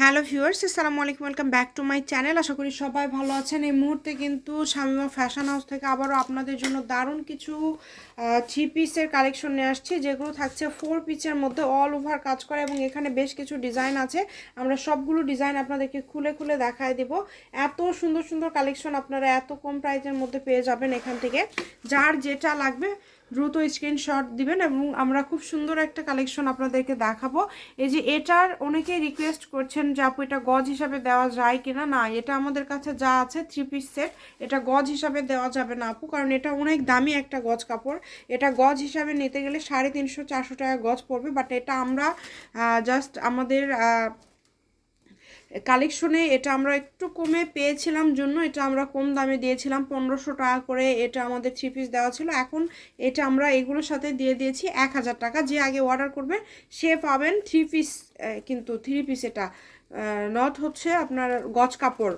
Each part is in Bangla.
হ্যালো ভিউয়ার্স, আসসালামু আলাইকুম, welcome back to my channel. আশা করি সবাই ভালো আছেন। এই মুহূর্তে কিন্তু শামিমা ফ্যাশন হাউস থেকে আবারও আপনাদের জন্য দারুণ কিছু থ্রি পিসের কালেকশন নিয়ে আসছি, যেগুলো থাকছে ফোর পিসের মধ্যে অল ওভার কাজ করে এবং এখানে বেশ কিছু ডিজাইন আছে। আমরা সবগুলো ডিজাইন আপনাদেরকে খুলে খুলে দেখায় দেব। এত সুন্দর সুন্দর কালেকশন আপনারা এত কম প্রাইসের মধ্যে পেয়ে যাবেন এখান থেকে। যার যেটা লাগবে দ্রুত স্ক্রিনশট দিবেন এবং আমরা খুব সুন্দর একটা কালেকশন আপনাদেরকে দেখাবো। এই যে এটার অনেকেই রিকোয়েস্ট করছেন যে, আপু, এটা গজ হিসাবে দেওয়া যায় কিনা? না, এটা আমাদের কাছে যা আছে থ্রি পিস সেট এটা গজ হিসাবে দেওয়া যাবে না, আপু, কারণ এটা অনেক দামি একটা গজ কাপড়। এটা গজ হিসাবে নিতে গেলে সাড়ে তিনশো, চারশো টাকা গজ পড়বে বাট এটা আমরা জাস্ট আমাদের কালেকশনে এটা আমরা একটু কমে পেয়েছিলাম জন্য, এটা আমরা কম দামে দিয়েছিলাম, পনেরোশো টাকা করে এটা আমাদের থ্রি পিস দেওয়া ছিল। এখন এটা আমরা এগুলোর সাথে দিয়ে দিয়েছি এক হাজার টাকা। যে আগে অর্ডার করবে, সে পাবেন থ্রি পিস কিন্তু থ্রি পিস এটা নট হচ্ছে আপনার গজ কাপড়।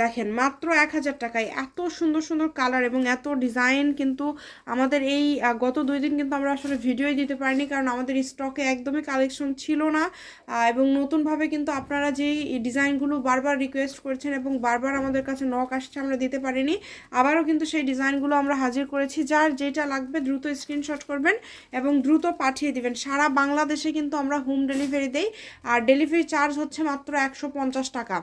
দেখেন, মাত্র এক হাজার টাকায় এত সুন্দর সুন্দর কালার এবং এত ডিজাইন কিন্তু আমাদের এই গত দুই দিন কিন্তু আমরা আসলে ভিডিওই দিতে পারিনি কারণ আমাদের স্টকে একদমই কালেকশন ছিল না। এবং নতুনভাবে কিন্তু আপনারা যেই ডিজাইনগুলো বারবার রিকোয়েস্ট করেছেন এবং বারবার আমাদের কাছে নক আসছে আমরা দিতে পারিনি, আবারও কিন্তু সেই ডিজাইনগুলো আমরা হাজির করেছি। যার যেটা লাগবে দ্রুত স্ক্রিনশট করবেন এবং দ্রুত পাঠিয়ে দিবেন। সারা বাংলাদেশে কিন্তু আমরা হোম ডেলিভারি দেই, আর ডেলিভারি চার্জ হচ্ছে মাত্র একশো পঞ্চাশ টাকা।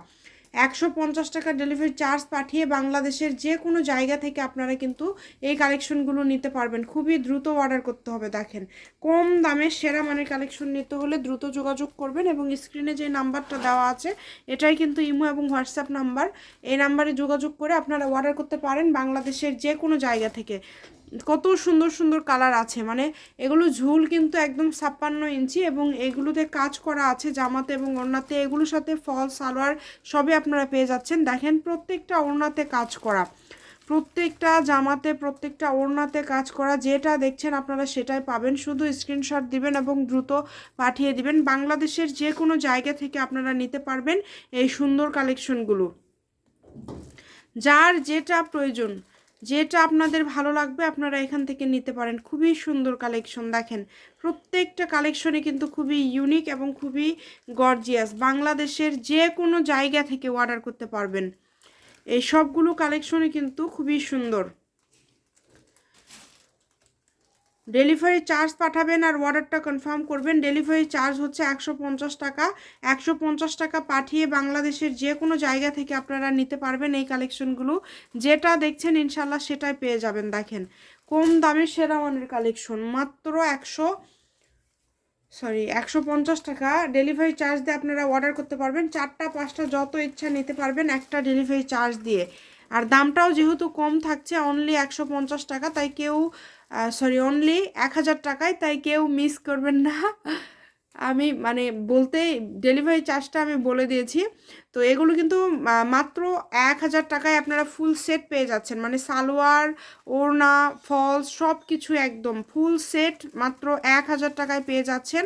একশো পঞ্চাশ টাকা ডেলিভারি চার্জ পাঠিয়ে বাংলাদেশের যে কোনো জায়গা থেকে আপনারা কিন্তু এই কালেকশনগুলো নিতে পারবেন। খুবই দ্রুত অর্ডার করতে হবে, দেখেন। কম দামে সেরা মানের কালেকশন নিতে হলে দ্রুত যোগাযোগ করবেন এবং স্ক্রিনে যে নাম্বারটা দেওয়া আছে, এটাই কিন্তু ইমো এবং হোয়াটসঅ্যাপ নাম্বার এই নাম্বারে যোগাযোগ করে আপনারা অর্ডার করতে পারেন বাংলাদেশের যে কোনো জায়গা থেকে। কত সুন্দর সুন্দর কালার আছে। মানে এগুলো ঝুল কিন্তু একদম ছাপ্পান্ন ইঞ্চি এবং এগুলোতে কাজ করা আছে জামাতে এবং ওড়নাতে। এগুলোর সাথে ফল সালোয়ার সবই আপনারা পেয়ে যাচ্ছেন। দেখেন প্রত্যেকটা ওড়নাতে কাজ করা। প্রত্যেকটা জামাতে, প্রত্যেকটা ওড়নাতে কাজ করা। যেটা দেখছেন আপনারা সেটাই পাবেন। শুধু স্ক্রিনশট দিবেন এবং দ্রুত পাঠিয়ে দিবেন। বাংলাদেশের যে কোনো জায়গা থেকে আপনারা নিতে পারবেন এই সুন্দর কালেকশনগুলো যার যেটা প্রয়োজন যেটা আপনাদের ভালো লাগবে আপনারা এখান থেকে নিতে পারেন। খুবই সুন্দর কালেকশন দেখেন। প্রত্যেকটা কালেকশনে কিন্তু খুবই ইউনিক এবং খুবই গর্জিয়াস বাংলাদেশের যে কোনো জায়গা থেকে অর্ডার করতে পারবেন। এই সবগুলো কালেকশনে কিন্তু খুবই সুন্দর। ডেলিভারি চার্জ পাঠাবেন আর অর্ডারটা কনফার্ম করবেন। ডেলিভারি চার্জ হচ্ছে একশো পঞ্চাশ টাকা। একশো পঞ্চাশ টাকা পাঠিয়ে বাংলাদেশের যে কোনো জায়গা থেকে আপনারা নিতে পারবেন এই কালেকশনগুলো যেটা দেখছেন ইনশাল্লাহ সেটাই পেয়ে যাবেন। দেখেন, কম দামে সেরা মানের কালেকশন মাত্র একশো সরি একশো পঞ্চাশ টাকা ডেলিভারি চার্জ দিয়ে আপনারা অর্ডার করতে পারবেন। চারটা, পাঁচটা যত ইচ্ছা নিতে পারবেন একটা ডেলিভারি চার্জ দিয়ে। আর দামটাও যেহেতু কম থাকছে অনলি একশো পঞ্চাশ টাকা, তাই কেউ সরি অনলি এক হাজার টাকায়, তাই কেউ মিস করবেন না। আমি মানে বলতে ডেলিভারি চার্জটা আমি বলে দিয়েছি। তো এগুলো কিন্তু মাত্র এক হাজার টাকায় আপনারা ফুল সেট পেয়ে যাচ্ছেন। মানে সালোয়ার, ওড়না ফলস সব কিছু একদম ফুল সেট মাত্র এক হাজার টাকায় পেয়ে যাচ্ছেন।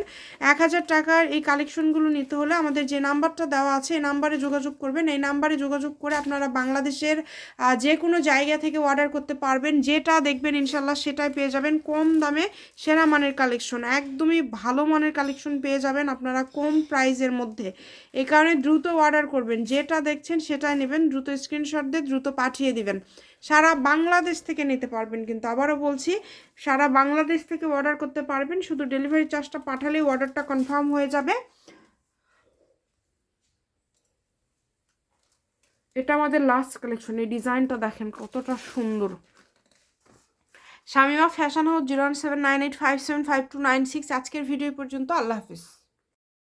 এক হাজার টাকার এই কালেকশনগুলো নিতে হলে আমাদের যে নাম্বারটা দেওয়া আছে, এই নাম্বারে যোগাযোগ করবেন। এই নাম্বারে যোগাযোগ করে আপনারা বাংলাদেশের যে কোনো জায়গা থেকে অর্ডার করতে পারবেন। যেটা দেখবেন ইনশাল্লাহ সেটাই পেয়ে যাবেন। কম দামে সেরা মানের কালেকশন একদমই ভালো মানের কালেকশন পেয়ে যাবেন আপনারা কম প্রাইজের মধ্যে। এ কারণে দ্রুত অর্ডার করবেন, যেটা দেখছেন সেটাই নেবেন, দ্রুত স্ক্রিনশট দিয়ে দ্রুত পাঠিয়ে দিবেন। সারা বাংলাদেশ থেকে নিতে পারবেন কিন্তু আবারও বলছি, সারা বাংলাদেশ থেকে অর্ডার করতে পারবেন, শুধু ডেলিভারি চার্জটা পাঠালেই অর্ডারটা কনফার্ম হয়ে যাবে। এটা আমাদের লাস্ট কালেকশন এই ডিজাইনটা দেখেন কতটা সুন্দর। Shamima fashion house zero one seven nine eight five seven five two nine six আজকের ভিডিও পর্যন্ত, আল্লাহ হাফিজ।